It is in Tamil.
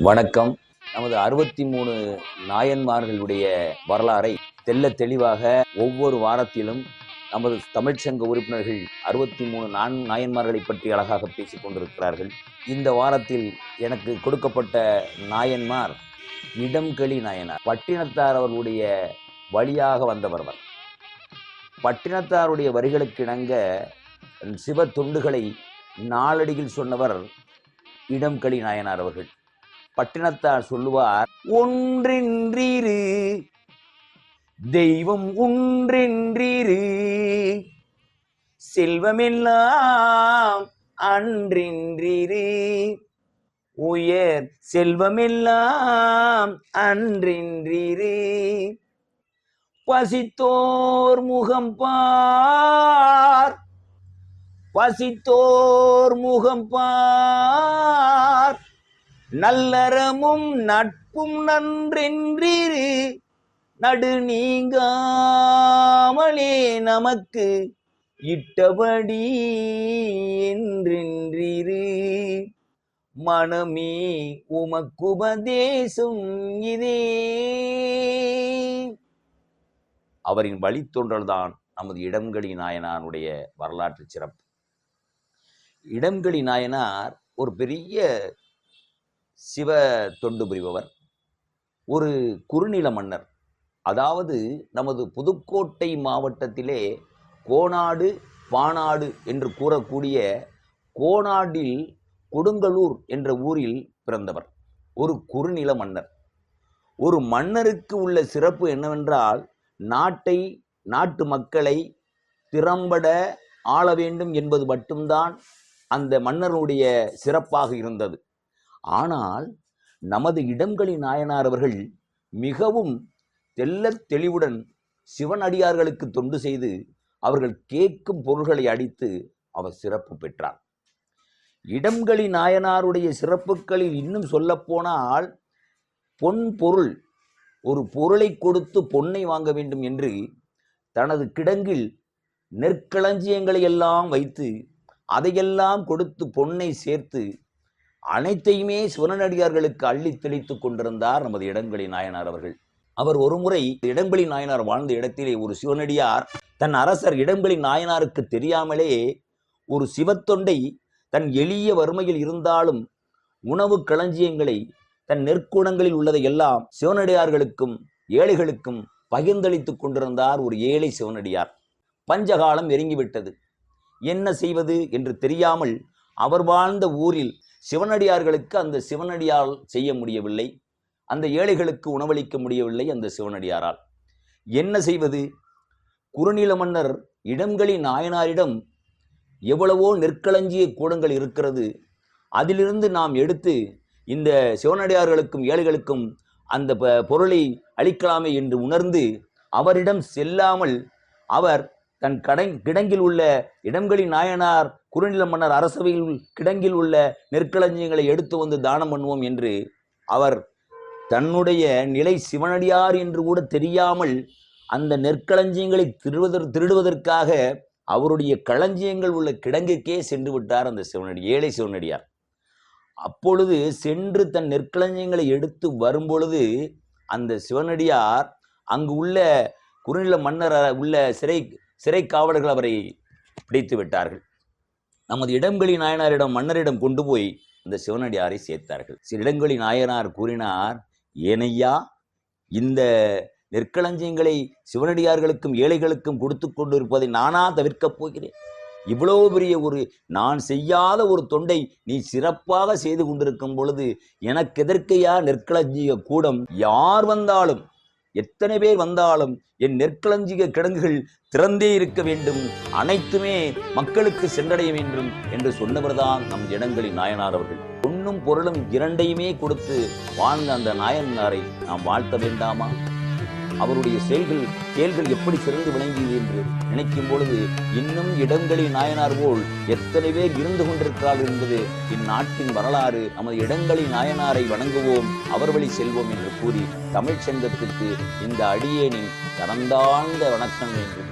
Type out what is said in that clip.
வணக்கம். நமது அறுபத்தி மூணு நாயன்மார்களுடைய வரலாறை தெல்ல தெளிவாக ஒவ்வொரு வாரத்திலும் நமது தமிழ்ச்சங்க உறுப்பினர்கள் அறுபத்தி மூணு நான் நாயன்மார்களை பற்றி அழகாக பேசிக் கொண்டிருக்கிறார்கள். இந்த வாரத்தில் எனக்கு கொடுக்கப்பட்ட நாயன்மார் இடம்களி நாயனார். பட்டினத்தார் அவர்களுடைய வழியாக வந்தவர் அவர். பட்டினத்தாருடைய வரிகளுக்கு இணங்க சிவ தொண்டுகளை நாளடியில் சொன்னவர் இடம்களி நாயனார் அவர்கள். பட்டினத்தார் சொல்லுவார் ஒன்றின்றீரு தெய்வம் ஒன்றென்றிரு செல்வமெல்லாம் அன்றின்றிரு உயர் செல்வமெல்லாம் அன்றின்றிரு பசித்தோர் முகம் பார் பசித்தோர் முகம் பார் நல்லறமும் நட்பும் நன்றென்றிரு. நடு நீங்காமலே நமக்கு இட்டபடி என்றென்றிரு. மனமே உமக்குபதேசம் இதே. அவரின் வழித்தொன்றல்தான் நமது இடம்களி நாயனாருடைய வரலாற்று சிறப்பு. இடம்களி நாயனார் ஒரு பெரிய சிவ தொண்டு புரிபவர் ஒரு குறுநில மன்னர் அதாவது நமது புதுக்கோட்டை மாவட்டத்திலே கோனாடு பானாடு என்று கூறக்கூடிய கோனாடில் கொடுங்கலூர் என்ற ஊரில் பிறந்தவர் ஒரு குறுநில மன்னர். ஒரு மன்னருக்கு உள்ள சிறப்பு என்னவென்றால் நாட்டை நாட்டு மக்களை திறம்பட ஆள வேண்டும் என்பது மட்டும்தான் அந்த மன்னருடைய சிறப்பாக இருந்தது. ஆனால் நமது இடங்களி நாயனார் அவர்கள் மிகவும் தெல்ல தெளிவுடன் சிவனடியார்களுக்கு தொண்டு செய்து அவர்கள் கேட்கும் பொருள்களை அடித்து அவர் சிறப்பு பெற்றார். இடங்களி நாயனாருடைய சிறப்புகளில் இன்னும் சொல்லப்போனால் பொன் பொருள் ஒரு பொருளை கொடுத்து பொன்னை வாங்க வேண்டும் என்று தனது கிடங்கில் நெற்களஞ்சியங்களை எல்லாம் வைத்து அதையெல்லாம் கொடுத்து பொன்னை சேர்த்து அனைத்தையுமே சிவனடியார்களுக்கு அள்ளி தெளித்து கொண்டிருந்தார் நமது இடங்களி நாயனார் அவர்கள். அவர் ஒருமுறை இடம்பலி நாயனார் வாழ்ந்த இடத்திலே ஒரு சிவனடியார் தன் அரசர் இடம்பலி நாயனாருக்கு தெரியாமலே ஒரு சிவத்தொண்டை தன் எளிய வறுமையில் இருந்தாலும் உணவு களஞ்சியங்களை தன் நெற்குணங்களில் உள்ளதை எல்லாம் சிவனடியார்களுக்கும் ஏழைகளுக்கும் பகிர்ந்தளித்துக் கொண்டிருந்தார் ஒரு ஏழை சிவனடியார். பஞ்சகாலம் நெருங்கிவிட்டது. என்ன செய்வது என்று தெரியாமல் அவர் வாழ்ந்த ஊரில் சிவனடியார்களுக்கு அந்த சிவனடியால் செய்ய முடியவில்லை. அந்த ஏழைகளுக்கு உணவளிக்க முடியவில்லை அந்த சிவனடியாரால். என்ன செய்வது? குறுநில மன்னர் இடங்களி நாயனாரிடம் எவ்வளவோ நெற்களஞ்சிய கூடங்கள் இருக்கிறது. அதிலிருந்து நாம் எடுத்து இந்த சிவனடியார்களுக்கும் ஏழைகளுக்கும் அந்த ப- பொருளை அளிக்கலாமே என்று உணர்ந்து அவரிடம் செல்லாமல் அவர் தன் கடை கிடங்கில் உள்ள இடங்களி நாயனார் குறுநில மன்னர் அரசவையில் கிடங்கில் உள்ள நெற்களஞ்சியங்களை எடுத்து வந்து தானம் பண்ணுவோம் என்று அவர் தன்னுடைய நிலை சிவனடியார் என்று கூட தெரியாமல் அந்த நெற்களஞ்சியங்களை திருடுவதற் திருடுவதற்காக அவருடைய களஞ்சியங்கள் உள்ள கிடங்குக்கே சென்று விட்டார் அந்த சிவனடி ஏழை சிவனடியார். அப்பொழுது சென்று தன் நெற்களஞ்சியங்களை எடுத்து வரும்பொழுது அந்த சிவனடியார் அங்கு உள்ள குறுநில மன்னர் உள்ள சிறை சிறை காவலர்கள் அவரை பிடித்து விட்டார்கள். நமது இடங்களி நாயனாரிடம் மன்னரிடம் கொண்டு போய் அந்த சிவனடியாரை சேர்த்தார்கள். சில இடங்களி நாயனார் கூறினார் ஏனையா இந்த நெற்களஞ்சியங்களை சிவனடியார்களுக்கும் ஏழைகளுக்கும் கொடுத்து கொண்டிருப்பதை நானா தவிர்க்கப் போகிறேன். இவ்வளோ பெரிய ஒரு நான் செய்யாத ஒரு தொண்டை நீ சிறப்பாக செய்து கொண்டிருக்கும் பொழுது எனக்கு எதற்கையா நெற்களஞ்சிய கூடம்? யார் வந்தாலும் எத்தனை பேர் வந்தாலும் என் நெற்களஞ்சிய கிடங்குகள் திறந்தே இருக்க வேண்டும். அனைத்துமே மக்களுக்கு சென்றடைய வேண்டும் என்று சொன்னவர்தான் நம் இடங்களின் நாயனார் அவர்கள். பொன்னும் பொருளும் இரண்டையுமே கொடுத்து வாழ்ந்த அந்த நாயனாரை நாம் வாழ்த்த வேண்டாமா? அவருடைய செயல்கள் செயல்கள் எப்படி சிறந்து விளங்கியது என்று நினைக்கும் பொழுது இன்னும் இடங்களின் நாயனார் போல் எத்தனை பேர் இருந்து கொண்டிருக்கிறார்கள் என்பது இந்நாட்டின் வரலாறு. நமது இடங்களின் நாயனாரை வணங்குவோம் அவர் வழி செல்வோம் என்று கூறி தமிழ்ச்சங்கத்திற்கு இந்த அடியேனின் கடந்தாழ்ந்த வணக்கம் என்று